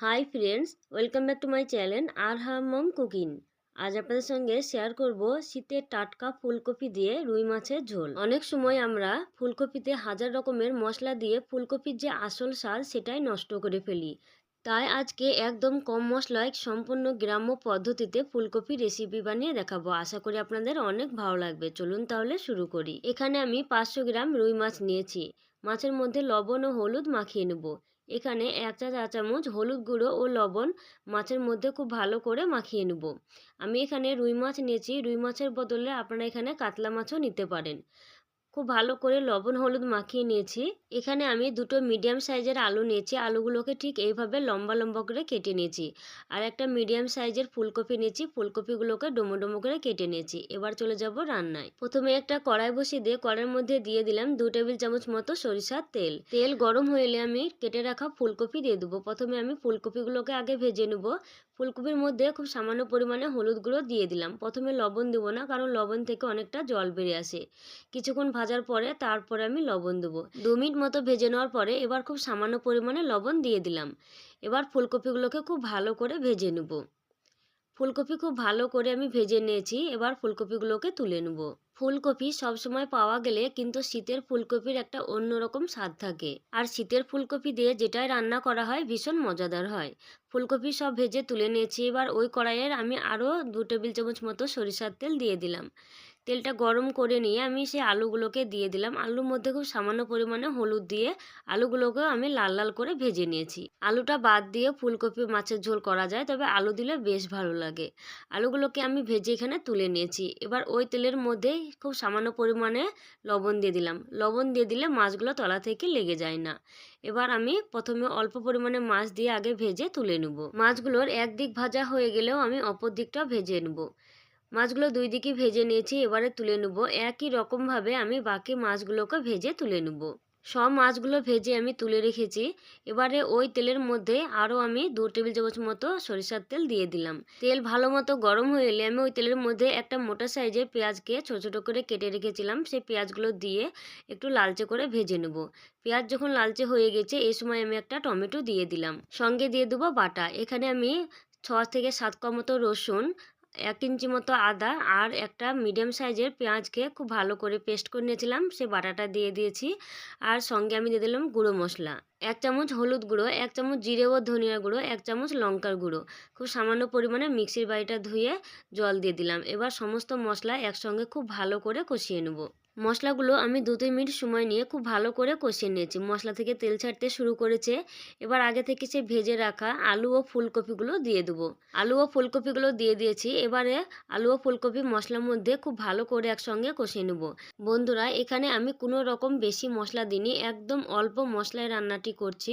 Hi friends welcome back to my channel R hmm cooking আজ আপনাদের সঙ্গে share করব শীতের টাটকা ফুলকপি দিয়ে রুই মাছের ঝোল। অনেক সময় আমরা ফুলকপিতে হাজার রকমের মশলা দিয়ে ফুলকপির যে আসল স্বাদ সেটাই নষ্ট করে ফেলি। তাই আজকে একদম কম মশলায় সম্পূর্ণ গ্রাম্য পদ্ধতিতে ফুলকপি রেসিপি বানিয়ে দেখাবো। আশা করি আপনাদের অনেক ভালো লাগবে। চলুন তাহলে শুরু করি। এখানে আমি পাঁচশো গ্রাম রুই মাছ নিয়েছি। মাছের মধ্যে লবণ ও হলুদ মাখিয়ে নেব। এখানে এক চা চা চামচ হলুদ গুঁড়ো ও লবণ মাছের মধ্যে খুব ভালো করে মাখিয়ে নেব। আমি এখানে রুই মাছ নিয়েছি। রুই মাছের বদলে আপনারা এখানে কাতলা মাছও নিতে পারেন। খুব ভালো করে লবণ, হলুদ মাখিয়ে নিয়েছি। এখানে আমি দুটো মিডিয়াম সাইজের আলু নিয়েছি। আলুগুলোকে ঠিক এইভাবে লম্বা লম্বা করে কেটে নিয়েছি। আর একটা মিডিয়াম সাইজের ফুলকপি নিয়েছি। ফুলকপিগুলোকে ডোমো ডোমো করে কেটে নিয়েছি। এবার চলে যাব রান্নায়। প্রথমে একটা কড়াই বসিয়ে দিয়ে কড়াইয়ের মধ্যে দিয়ে দিলাম দু টেবিল চামচ মতো সরিষার তেল। তেল গরম হইলে আমি কেটে রাখা ফুলকপি দিয়ে দেবো। প্রথমে আমি ফুলকপিগুলোকে আগে ভেজে নেব। ফুলকপির মধ্যে খুব সামান্য পরিমাণে হলুদ গুঁড়ো দিয়ে দিলাম। প্রথমে লবণ দেবো না, কারণ লবণ থেকে অনেকটা জল বেরিয়ে আসে। কিছুক্ষণ ভাজার পরে তারপরে আমি লবণ দেবো। দু মিনিট মতো ভেজে নেওয়ার পরে এবার খুব সামান্য পরিমাণে লবণ দিয়ে দিলাম। এবার ফুলকপিগুলোকে খুব ভালো করে ভেজে নেব। ফুলকপি খুব ভালো করে আমি ভেজে নিয়েছি, এবার ফুলকপিগুলোকে তুলে নেব। ফুলকপি সবসময় পাওয়া গেলে কিন্তু শীতের ফুলকপির একটা অন্যরকম স্বাদ থাকে। আর শীতের ফুলকপি দিয়ে যেটাই রান্না করা হয় ভীষণ মজাদার হয়। ফুলকপি সব ভেজে তুলে নিয়েছি, এবার ওই কড়াইয়ের আমি আরও দু টেবিল চামচ মতো সরিষার তেল দিয়ে দিলাম। তেলটা গরম করে নিয়ে আমি সেই আলুগুলোকে দিয়ে দিলাম। আলুর মধ্যে খুব সামান্য পরিমাণে হলুদ দিয়ে আলুগুলোকেও আমি লাল লাল করে ভেজে নিয়েছি। আলুটা বাদ দিয়ে ফুলকপি মাছের ঝোল করা যায়, তবে আলু দিলে বেশ ভালো লাগে। আলুগুলোকে আমি ভেজে এখানে তুলে নিয়েছি। এবার ওই তেলের মধ্যেই খুব সামান্য পরিমাণে লবণ দিয়ে দিলাম। লবণ দিয়ে দিলে মাছগুলো তলা থেকে লেগে যায় না। এবার আমি প্রথমে অল্প পরিমাণে মাছ দিয়ে আগে ভেজে তুলে নেব। মাছগুলোর একদিক ভাজা হয়ে গেলেও আমি অপর দিকটাও ভেজে নেব। মাছগুলো দুই দিকে ভেজে নিয়েছি, এবারে তুলে নেব। একই রকমভাবে আমি বাকি মাছগুলোকে ভেজে তুলে নেব। সব মাছগুলো ভেজে আমি তুলে রেখেছি। এবারে ওই তেলের মধ্যে আরও আমি দু টেবিল চামচ মতো সরিষার তেল দিয়ে দিলাম। তেল ভালো মতো গরম হয়ে এলে আমি ওই তেলের মধ্যে একটা মোটা সাইজের পেঁয়াজকে ছোটো ছোটো করে কেটে রেখেছিলাম। সেই পেঁয়াজগুলো দিয়ে একটু লালচে করে ভেজে নেব। পেঁয়াজ যখন লালচে হয়ে গেছে এই সময় আমি একটা টমেটো দিয়ে দিলাম। সঙ্গে দিয়ে দেবো বাটা। এখানে আমি ছ থেকে সাত ক মতো রসুন এক ইঞ্চি মতো আদা আর একটা মিডিয়াম সাইজের পেঁয়াজকে খুব ভালো করে পেস্ট করে নিয়েছিলাম। সে বাটাটা দিয়ে দিয়েছি। আর সঙ্গে আমি দিয়ে দিলাম গুঁড়ো মশলা। এক চামচ হলুদ গুঁড়ো, এক চামচ জিরে ও ধনিয়া গুঁড়ো, এক চামচ লঙ্কার গুঁড়ো। খুব সামান্য পরিমাণে মিক্সির বাড়িটা ধুয়ে জল দিয়ে দিলাম। এবার সমস্ত মশলা একসঙ্গে খুব ভালো করে কষিয়ে নেব। মশলাগুলো আমি দু, তিন মিনিট সময় নিয়ে খুব ভালো করে কষিয়ে নিয়েছি। মশলা থেকে তেল ছাড়তে শুরু করেছে। এবার আগে থেকে সে ভেজে রাখা আলু ও ফুলকপিগুলো দিয়ে দেবো। আলু ও ফুলকপিগুলো দিয়ে দিয়েছি। এবারে আলু ও ফুলকপি মশলার মধ্যে খুব ভালো করে একসঙ্গে কষিয়ে নেব। বন্ধুরা, এখানে আমি কোনো রকম বেশি মশলা দিইনি। একদম অল্প মশলায় রান্নাটি করছি।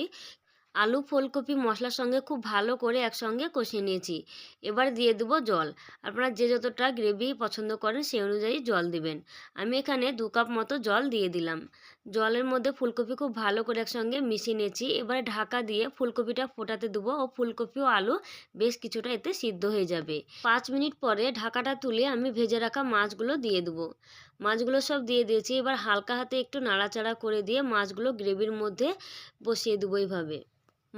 আলু, ফুলকপি, মশলার সঙ্গে খুব ভালো করে একসঙ্গে কষিয়ে নিয়েছি। এবার দিয়ে দেবো জল। আপনারা যে যতটা গ্রেভি পছন্দ করেন সেই অনুযায়ী জল দিবেন। আমি এখানে দু কাপ মতো জল দিয়ে দিলাম। জলের মধ্যে ফুলকপি খুব ভালো করে একসঙ্গে মিশিয়ে নিয়েছি। এবারে ঢাকা দিয়ে ফুলকপিটা ফোটাতে দেবো ও ফুলকপি ও আলু বেশ কিছুটা এতে সিদ্ধ হয়ে যাবে। পাঁচ মিনিট পরে ঢাকাটা তুলে আমি ভেজে রাখা মাছগুলো দিয়ে দেবো। মাছগুলো সব দিয়ে দিয়েছি। এবার হালকা হাতে একটু নাড়াচাড়া করে দিয়ে মাছগুলো গ্রেভির মধ্যে বসিয়ে দেবো এইভাবে।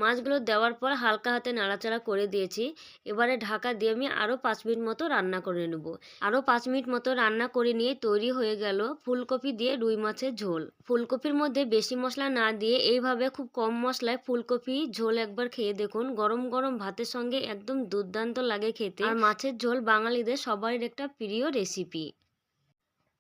মাছগুলো দেওয়ার পর হালকা হাতে নাড়াচাড়া করে দিয়েছি। এবারে ঢাকা দিয়ে আমি আরও পাঁচ মিনিট মতো রান্না করে নেব। আরও পাঁচ মিনিট মতো রান্না করে নিয়ে তৈরি হয়ে গেল ফুলকপি দিয়ে রুই মাছের ঝোল। ফুলকপির মধ্যে বেশি মশলা না দিয়ে এইভাবে খুব কম মশলায় ফুলকপি ঝোল একবার খেয়ে দেখুন। গরম গরম ভাতের সঙ্গে একদম দুর্দান্ত লাগে খেতে। আর মাছের ঝোল বাঙালিদের সবার একটা প্রিয় রেসিপি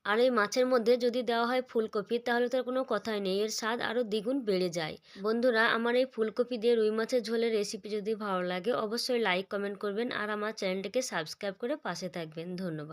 আর এই মাছের মধ্যে যদি দেওয়া হয় ফুলকপি, তাহলে তার কোনো কথাই নেই। এর স্বাদ আরও দ্বিগুণ বেড়ে যায়। বন্ধুরা, আমার এই ফুলকপি দিয়ে রুই মাছের ঝোলের রেসিপি যদি ভালো লাগে, অবশ্যই লাইক কমেন্ট করবেন। আর আমার চ্যানেলটিকে সাবস্ক্রাইব করে পাশে থাকবেন। ধন্যবাদ।